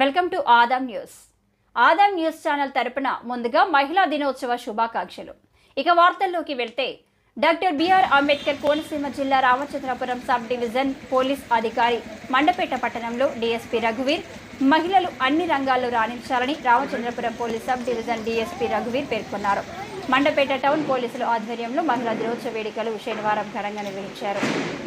Welcome to Adam news. Adam news channel తరపున ముందుగా మహిళా దినోత్సవ శుభాకాంక్షలు. ఇక వార్తల్లోకి వెళ్తే డాక్టర్ బిఆర్ అంబేద్కర్ కోనసీమ జిల్లా రామచంద్రపురం సబ్ డివిజన్ పోలీస్ అధికారి మండపేట పట్టణంలో డీఎస్పీ రఘువీర్ మహిళలు అన్ని రంగాల్లో రాణించాలని Ramachandrapuram police sub division DSP రఘువీర్ పేర్కొన్నారు. మండపేట టౌన్ పోలీసుల ఆధ్వర్యంలో మహిళా దినోత్సవ వేడుకలు శనివారం ఘనంగా నిర్వహించారు.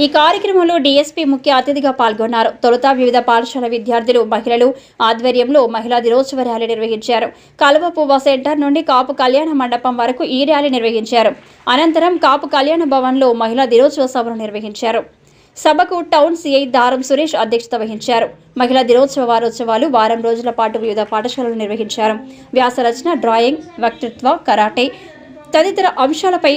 ఈ కార్యక్రమంలో డీఎస్పీ ముఖ్య అతిథిగా పాల్గొన్నారు. తొలుత వివిధ పాఠశాల విద్యార్థులు మహిళలు ఆధ్వర్యంలో మహిళా దినోత్సవ ర్యాలీ నిర్వహించారు. కలువ పువ్వ సెంటర్ నుండి కాపు కళ్యాణ మండపం వరకు ఈ ర్యాలీ నిర్వహించారు. అనంతరం కాపు కళ్యాణ భవన్లో మహిళా దినోత్సవ సభను నిర్వహించారు. సభకు టౌన్ సిఐ దారం సురేష్ అధ్యక్షత వహించారు. మహిళా దినోత్సవ వారోత్సవాలు వారం రోజుల పాటు వివిధ పాఠశాలలు నిర్వహించారు. వ్యాసరచన డ్రాయింగ్ వక్తృత్వ కరాటే తదితర అంశాలపై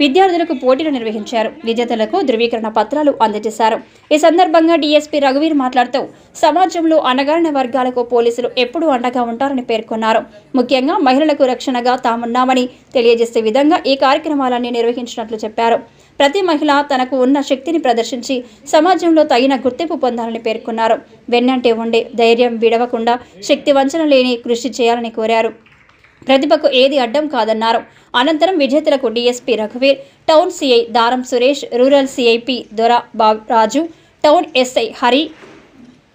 విద్యార్థులకు పోటీలు నిర్వహించారు. విద్యార్థులకు ధృవీకరణ పత్రాలు అందజేశారు. ఈ సందర్భంగా డీఎస్పీ రఘువీర్ మాట్లాడుతూ సమాజంలో అణగారిన వర్గాలకు పోలీసులు ఎప్పుడూ అండగా ఉంటారని పేర్కొన్నారు. ముఖ్యంగా మహిళలకు రక్షణగా తామున్నామని తెలియజేసే విధంగా ఈ కార్యక్రమాలన్నీ నిర్వహించినట్లు చెప్పారు. ప్రతి మహిళ తనకు ఉన్న శక్తిని ప్రదర్శించి సమాజంలో తగిన గుర్తింపు పొందాలని పేర్కొన్నారు. వెన్నంటే ఉండే ధైర్యం విడవకుండా శక్తి వంచన లేని కృషి చేయాలని కోరారు. ప్రతిభకు ఏది అడ్డం కాదన్నారు. అనంతరం విజేతలకు డీఎస్పీ రఘువీర్ టౌన్ సిఐ దారం సురేష్ రూరల్ సిఐపి దొర రాజు టౌన్ ఎస్ఐ హరి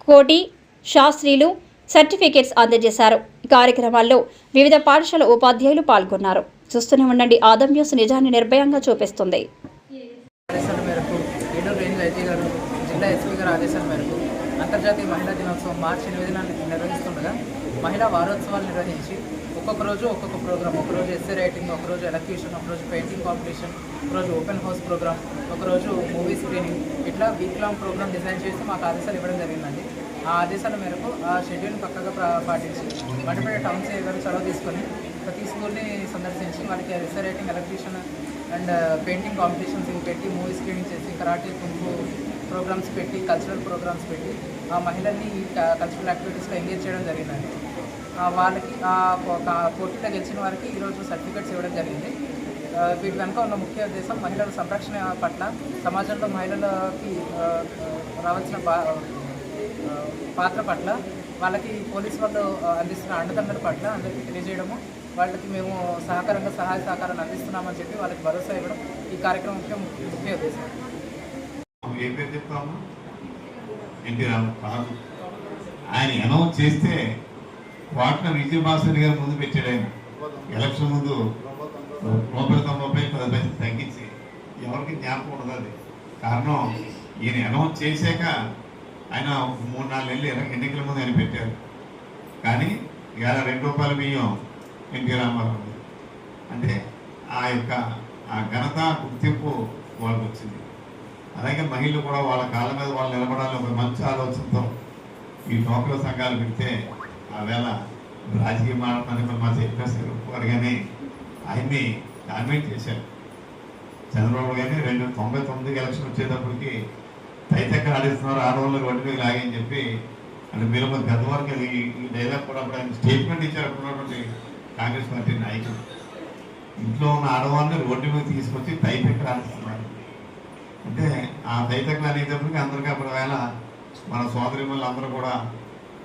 కోటి శాస్త్రీలు సర్టిఫికేట్స్ అందజేశారు. ఈ కార్యక్రమాల్లో వివిధ పాఠశాల ఉపాధ్యాయులు పాల్గొన్నారు. చూస్తూనే ఉండండి ఆదం న్యూస్ నిజాన్ని నిర్భయంగా చూపిస్తుంది. ఆదేశాల మేరకు ఏడూరు రేంజ్ ఐజీ గారు జిల్లా ఎస్పీ గారి ఆదేశాల మేరకు అంతర్జాతీయ మహిళా దినోత్సవం మార్చి ఎనిమిదిన నిర్వహిస్తుండగా మహిళా వారోత్సవాలు నిర్వహించి ఒక్కొక్క రోజు ఒక్కొక్క ప్రోగ్రామ్ ఒకరోజు ఎస్ఏ రైటింగ్ ఒకరోజు ఎలక్యూషన్ ఒకరోజు పెయింటింగ్ కాంపిటీషన్ ఒకరోజు ఓపెన్ హౌస్ ప్రోగ్రామ్ ఒకరోజు మూవీ స్క్రీనింగ్ ఇట్లా వీక్ లాంగ్ ప్రోగ్రామ్ డిజైన్ చేసి మాకు ఆదేశాలు ఇవ్వడం జరిగిందండి. ఆ ఆదేశాల మేరకు ఆ షెడ్యూల్ పక్కగా పాటించి మండపేట టౌన్ సే గారు చొరవ తీసుకొని ప్రతి స్కూల్ని సందర్శించి వాళ్ళకి essay writing elocution and uh, painting competitions ఇవి పెట్టి మూవీ స్క్రీనింగ్ చేసి కరాటే కుంపు ప్రోగ్రామ్స్ పెట్టి కల్చరల్ ప్రోగ్రామ్స్ పెట్టి ఆ మహిళల్ని ఈ కల్చరల్ యాక్టివిటీస్లో ఎంగేజ్ చేయడం జరిగిందండి. వాళ్ళకి ఆ పోటీలో గెలిచిన వారికి ఈరోజు సర్టిఫికెట్స్ ఇవ్వడం జరిగింది. వీటి వెనుక ఉన్న ముఖ్య ఉద్దేశం మహిళల సంరక్షణ పట్ల సమాజంలో మహిళలకి రావాల్సిన పాత్ర పట్ల వాళ్ళకి పోలీస్ వాళ్ళు అందిస్తున్న అండదండల పట్ల అందరికీ తెలియజేయడము వాళ్ళకి మేము సహకారంగా సహాయ సహకారాలు అందిస్తున్నామని చెప్పి వాళ్ళకి భరోసా ఇవ్వడం ఈ కార్యక్రమం ముఖ్య ముఖ్య ఉద్దేశం. పేరు చెప్తాము ఎన్టీ ఆయన అనౌన్స్ చేస్తే వాటిని విజయభాస్కర్ గారు ముందు పెట్టాడు ఆయన. ఎలక్షన్ ముందు రూపాయలు తొంభై రూపాయలు పది పైసలు తగ్గించి ఎవరికి జ్ఞాపకం ఉండదు అది. కారణం ఈయన అనౌన్స్ చేశాక ఆయన మూడు నాలుగు నెలలు ఎన్నికల ముందు ఆయన పెట్టారు. కానీ ఇవాళ రెండు రూపాయల బియ్యం ఎన్టీ రామారావు గారు. అంటే ఆ యొక్క ఆ ఘనత గుర్తింపు వాళ్ళకి వచ్చింది అలాగే మహిళలు కూడా వాళ్ళ కాళ్ళ మీద వాళ్ళు నిలబడాలని ఒక మంచి ఆలోచనతో ఈ నౌకల సంఘాలు పెడితే ఆ వేళ రాజకీయ మాట్లాడడానికి మా చెప్పేసారు వారు కానీ ఆయన్ని డామినేట్ చేశారు చంద్రబాబు గారిని రెండు తొంభై తొమ్మిది ఎలక్షన్ వచ్చేటప్పటికి తైతెక్కడ ఆడిస్తున్నారు ఆడవాళ్ళకి వడ్డీ మీద లాగని చెప్పి అంటే మీరు మరి పెద్దవారికి ఈ ఈ డైలాగ్ కూడా అప్పుడు ఆయన స్టేట్మెంట్ ఇచ్చారు అప్పుడు కాంగ్రెస్ పార్టీ నాయకులు. ఇంట్లో ఉన్న ఆడవాళ్ళని రోడ్డు మీద తీసుకొచ్చి తైతెక్కడ ఆడిస్తున్నారు అంటే ఆ దైతకులు అనేటప్పటికి అందరికీ అప్పుడు వేళ మన సోదరి అందరూ కూడా